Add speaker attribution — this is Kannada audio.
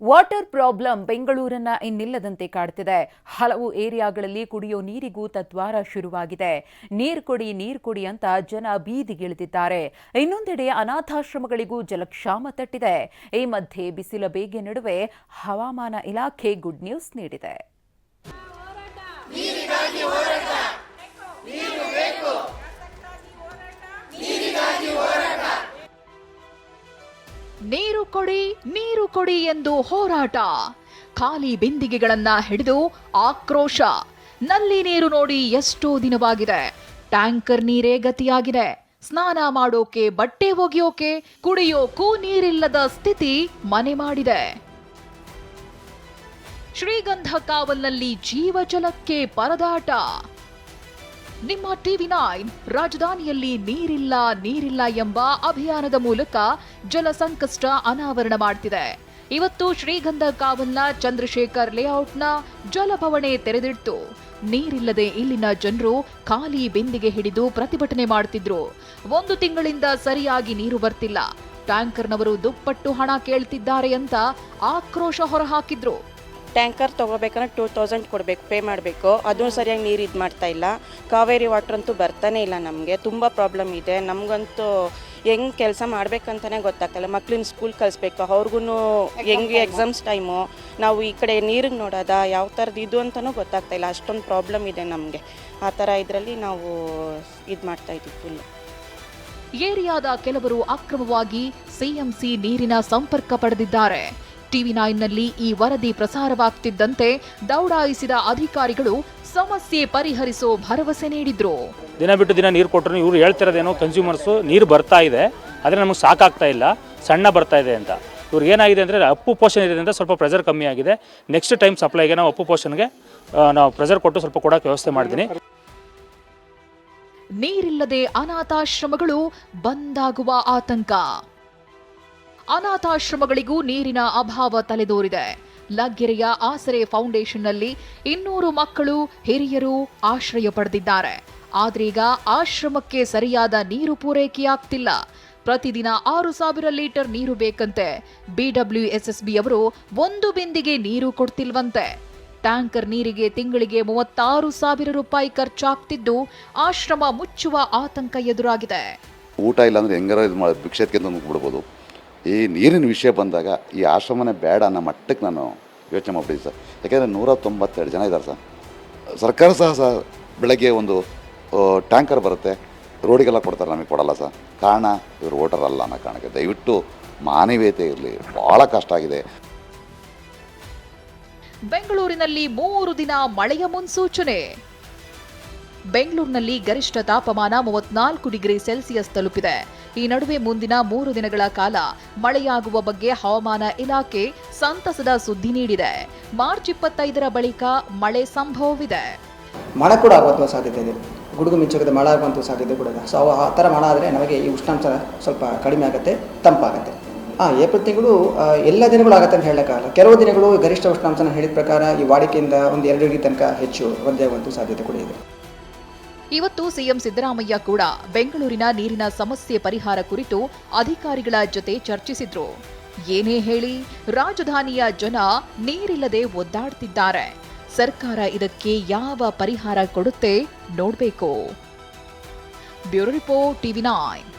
Speaker 1: Water problem ಬೆಂಗಳೂರನ್ನ ಇನ್ನಿಲ್ಲದಂತೆ ಕಾಡ್ತಿದೆ. ಹಲವು ಏರಿಯಾಗಳಲ್ಲಿ ಕುಡಿಯೋ ನೀರಿಗೂ ತದ್ವಾರ ಶುರುವಾಗಿದೆ. ನೀರು ಕೊಡಿ ನೀರು ಕೊಡಿ ಅಂತ ಜನ ಬೀದಿಗಿಳಿದಿದ್ದಾರೆ. ಇನ್ನೊಂದೆಡೆ ಅನಾಥಾಶ್ರಮಗಳಿಗೂ ಜಲಕ್ಷಾಮ ತಟ್ಟಿದೆ. ಈ ಮಧ್ಯೆ ಬಿಸಿಲ ಬೇಗೆ ನಡುವೆ ಹವಾಮಾನ ಇಲಾಖೆ ಗುಡ್ ನ್ಯೂಸ್ ನೀಡಿದೆ.
Speaker 2: ಕೊಡಿ, ನೀರು ಕೊಡಿ ಎಂದು ಹೋರಾಟ. ಖಾಲಿ ಬಿಂದಿಗೆಗಳನ್ನ ಹಿಡಿದು ಆಕ್ರೋಶ. ನಲ್ಲಿ ನೀರು ನೋಡಿ ಎಷ್ಟೋ ದಿನವಾಗಿದೆ. ಟ್ಯಾಂಕರ್ ನೀರೇ ಗತಿಯಾಗಿದೆ. ಸ್ನಾನ ಮಾಡೋಕೆ, ಬಟ್ಟೆ ಒಗೆಯೋಕೆ ಕುಡಿಯೋಕೂ ನೀರಿಲ್ಲದ ಸ್ಥಿತಿ ಮನೆ ಮಾಡಿದೆ. ಶ್ರೀಗಂಧ ಕಾವಲ್ನಲ್ಲಿ ಜೀವಜಲಕ್ಕೆ ಪರದಾಟ. ನಿಮ್ಮ ಟಿವಿ ನೈನ್, ರಾಜಧಾನಿಯಲ್ಲಿ ನೀರಿಲ್ಲ ನೀರಿಲ್ಲ ಎಂಬ ಅಭಿಯಾನದ ಮೂಲಕ ಜಲ ಸಂಕಷ್ಟ ಅನಾವರಣ ಮಾಡ್ತಿದೆ. ಇವತ್ತು ಶ್ರೀಗಂಧ ಕಾವಲ್ನ ಚಂದ್ರಶೇಖರ್ ಲೇಔಟ್ನ ಜಲಭವಣೆ ತೆರೆದಿಟ್ಟು ನೀರಿಲ್ಲದೆ ಇಲ್ಲಿನ ಜನರು ಖಾಲಿ ಬಿಂದಿಗೆ ಹಿಡಿದು ಪ್ರತಿಭಟನೆ ಮಾಡ್ತಿದ್ರು. ಒಂದು ತಿಂಗಳಿಂದ ಸರಿಯಾಗಿ ನೀರು ಬರ್ತಿಲ್ಲ. ಟ್ಯಾಂಕರ್ನವರು ದುಪ್ಪಟ್ಟು ಹಣ ಕೇಳ್ತಿದ್ದಾರೆ ಅಂತ ಆಕ್ರೋಶ ಹೊರಹಾಕಿದ್ರು.
Speaker 3: ಟ್ಯಾಂಕರ್ ತೊಗೋಬೇಕಂದ್ರೆ ಟೂ ತೌಸಂಡ್ ಕೊಡಬೇಕು ಪೇ ಮಾಡಬೇಕು. ಅದೂ ಸರಿಯಾಗಿ ನೀರು ಇದು ಮಾಡ್ತಾ ಇಲ್ಲ. ಕಾವೇರಿ ವಾಟ್ರ್ ಅಂತೂ ಬರ್ತಾನೆ ಇಲ್ಲ ನಮಗೆ. ತುಂಬ ಪ್ರಾಬ್ಲಮ್ ಇದೆ. ನಮಗಂತೂ ಹೆಂಗೆ ಕೆಲಸ ಮಾಡ್ಬೇಕಂತಲೇ ಗೊತ್ತಾಗ್ತಾಯಿಲ್ಲ ಮಕ್ಳನ್ನ ಸ್ಕೂಲ್ ಕಳಿಸ್ಬೇಕು. ಅವ್ರಿಗೂ ಹೆಂಗೆ ಎಕ್ಸಾಮ್ಸ್ ಟೈಮು ನಾವು ಈ ಕಡೆ ನೀರಿಗೆ ನೋಡೋದ? ಯಾವ ಥರದ್ದು ಇದು ಅಂತಲೂ ಗೊತ್ತಾಗ್ತಾಯಿಲ್ಲ ಅಷ್ಟೊಂದು ಪ್ರಾಬ್ಲಮ್ ಇದೆ ನಮಗೆ. ಆ ಥರ ಇದರಲ್ಲಿ ನಾವು ಇದು ಮಾಡ್ತಾಯಿದ್ದೀವಿ ಫುಲ್ಲು
Speaker 2: ಏರಿಯಾದ ಕೆಲವರು ಅಕ್ರಮವಾಗಿ ಸಿಎಂಸಿ ನೀರಿನ ಸಂಪರ್ಕ ಪಡೆದಿದ್ದಾರೆ. ಟಿವಿ ನೈನ್ನಲ್ಲಿ ಈ ವರದಿ ಪ್ರಸಾರವಾಗ್ತಿದ್ದಂತೆ ದೌಡಾಯಿಸಿದ ಅಧಿಕಾರಿಗಳು ಸಮಸ್ಯೆ ಪರಿಹರಿಸೋ ಭರವಸೆ ನೀಡಿದ್ರು.
Speaker 4: ದಿನ ಬಿಟ್ಟು ದಿನ ನೀರು ಕೊಟ್ಟರು ಇವರು ಹೇಳ್ತಿರೋದೇನೋ ಕನ್ಸ್ಯೂಮರ್ಸು ನೀರು ಬರ್ತಾ ಇದೆ ಆದರೆ ನಮಗೆ ಸಾಕಾಗ್ತಾ ಇಲ್ಲ ಸಣ್ಣ ಬರ್ತಾ ಇದೆ ಅಂತ. ಇವ್ರಿಗೆ ಏನಾಗಿದೆ ಅಂದರೆ ಅಪ್ಪು ಪೋಷನ್ ಅಂತ ಸ್ವಲ್ಪ ಪ್ರೆಷರ್ ಕಮ್ಮಿ ಆಗಿದೆ. ನೆಕ್ಸ್ಟ್ ಟೈಮ್ ಸಪ್ಲೈಗೆ ನಾವು ಅಪ್ಪು ಪೋಷನ್ಗೆ ನಾವು ಪ್ರೆಷರ್ ಕೊಟ್ಟು ಸ್ವಲ್ಪ ಕೊಡೋಕ್ಕೆ ವ್ಯವಸ್ಥೆ ಮಾಡ್ತೀನಿ
Speaker 2: ನೀರಿಲ್ಲದೆ ಅನಾಥಾಶ್ರಮಗಳು ಬಂದಾಗುವ ಆತಂಕ. ಅನಾಥಾಶ್ರಮಗಳಿಗೂ ನೀರಿನ ಅಭಾವ ತಲೆದೋರಿದೆ. ಲಗ್ಗೆರೆಯ ಆಸರೆ ಫೌಂಡೇಶನ್ನಲ್ಲಿ ಇನ್ನೂರು ಮಕ್ಕಳು, ಹಿರಿಯರು ಆಶ್ರಯ ಪಡೆದಿದ್ದಾರೆ. ಆದ್ರೀಗ ಆಶ್ರಮಕ್ಕೆ ಸರಿಯಾದ ನೀರು ಪೂರೈಕೆಯಾಗ್ತಿಲ್ಲ. ಪ್ರತಿದಿನ ಆರು ಸಾವಿರ ಲೀಟರ್ ನೀರು ಬೇಕಂತೆ. ಬಿಡಬ್ಲ್ಯೂಎಸ್ಎಸ್ಬಿ ಅವರು ಒಂದು ಬಿಂದಿಗೆ ನೀರು ಕೊಡ್ತಿಲ್ವಂತೆ. ಟ್ಯಾಂಕರ್ ನೀರಿಗೆ ತಿಂಗಳಿಗೆ ಮೂವತ್ತಾರು ಸಾವಿರ ರೂಪಾಯಿ ಖರ್ಚಾಗ್ತಿದ್ದು ಆಶ್ರಮ ಮುಚ್ಚುವ ಆತಂಕ ಎದುರಾಗಿದೆ.
Speaker 5: ಊಟ ಇಲ್ಲ ಅಂದ್ರೆ ಹೆಂಗಾರ ಇದು ಮಾಡಿ ಬಿಡ್ಬೋದು. ಈ ನೀರಿನ ವಿಷಯ ಬಂದಾಗ ಈ ಆಶ್ರಮನೇ ಬೇಡ ಅನ್ನೋ ಮಟ್ಟಕ್ಕೆ ನಾನು ಯೋಚನೆ ಮಾಡ್ತೀನಿ ಸರ್. ಯಾಕೆಂದರೆ ನೂರ ತೊಂಬತ್ತೆರಡು ಜನ ಇದ್ದಾರೆ ಸರ್. ಸರ್ಕಾರ ಸಹ ಸಹ ಬೆಳಗ್ಗೆ ಒಂದು ಟ್ಯಾಂಕರ್ ಬರುತ್ತೆ. ರೋಡಿಗೆಲ್ಲ ಕೊಡ್ತಾರೆ, ನಮಗೆ ಕೊಡಲ್ಲ ಸರ್. ಕಾರಣ, ಇವರು ವೋಟರ್ ಅಲ್ಲ ಅನ್ನೋ ಕಾರಣಕ್ಕೆ. ದಯವಿಟ್ಟು ಮಾನವೀಯತೆ ಇರಲಿ. ಭಾಳ ಕಷ್ಟ ಆಗಿದೆ.
Speaker 2: ಬೆಂಗಳೂರಿನಲ್ಲಿ ಮೂರು ದಿನ ಮಳೆಯ ಮುನ್ಸೂಚನೆ. ಬೆಂಗಳೂರಿನಲ್ಲಿ ಗರಿಷ್ಠ ತಾಪಮಾನ ಮೂವತ್ನಾಲ್ಕು ಡಿಗ್ರಿ ಸೆಲ್ಸಿಯಸ್ ತಲುಪಿದೆ. ಈ ನಡುವೆ ಮುಂದಿನ ಮೂರು ದಿನಗಳ ಕಾಲ ಮಳೆಯಾಗುವ ಬಗ್ಗೆ ಹವಾಮಾನ ಇಲಾಖೆ ಸಂತಸದ ಸುದ್ದಿ ನೀಡಿದೆ. ಮಾರ್ಚ್ ಇಪ್ಪತ್ತೈದರ ಬಳಿಕ ಮಳೆ ಸಂಭವವಿದೆ.
Speaker 6: ಮಳೆ ಕೂಡ ಆಗುವಂಥ ಸಾಧ್ಯತೆ ಇದೆ. ಗುಡುಗು ಮಿಂಚುಗದ ಮಳೆ ಆಗುವಂಥ ಸಾಧ್ಯತೆ ಕೂಡ ಇದೆ. ಸೊ ಆ ಥರ ಮಳೆ ಆದರೆ ನಮಗೆ ಈ ಉಷ್ಣಾಂಶ ಸ್ವಲ್ಪ ಕಡಿಮೆ ಆಗುತ್ತೆ, ತಂಪಾಗುತ್ತೆ. ಹಾಂ ಏಪ್ರಿಲ್ ತಿಂಗಳು ಎಲ್ಲ ದಿನಗಳು ಆಗುತ್ತೆ ಅಂತ ಹೇಳೋಕ್ಕಾಗಲ್ಲ ಕೆಲವು ದಿನಗಳು ಗರಿಷ್ಠ ಉಷ್ಣಾಂಶನ ಹೇಳಿದ ಪ್ರಕಾರ ಈ ವಾಡಿಕೆಯಿಂದ ಒಂದು ಎರಡು ಡಿಗ್ರಿ ತನಕ ಹೆಚ್ಚು ಒಂದೇ ಸಾಧ್ಯತೆ ಕೂಡ ಇದೆ.
Speaker 2: ಇವತ್ತು ಸಿಎಂ ಸಿದ್ದರಾಮಯ್ಯ ಕೂಡ ಬೆಂಗಳೂರಿನ ನೀರಿನ ಸಮಸ್ಯೆ ಪರಿಹಾರ ಕುರಿತು ಅಧಿಕಾರಿಗಳ ಜೊತೆ ಚರ್ಚಿಸಿದ್ರು. ಏನೇ ಹೇಳಿ, ರಾಜಧಾನಿಯ ಜನ ನೀರಿಲ್ಲದೆ ಒದ್ದಾಡ್ತಿದ್ದಾರೆ. ಸರ್ಕಾರ ಇದಕ್ಕೆ ಯಾವ ಪರಿಹಾರ ಕೊಡುತ್ತೆ ನೋಡಬೇಕು. Bureau report TV nine.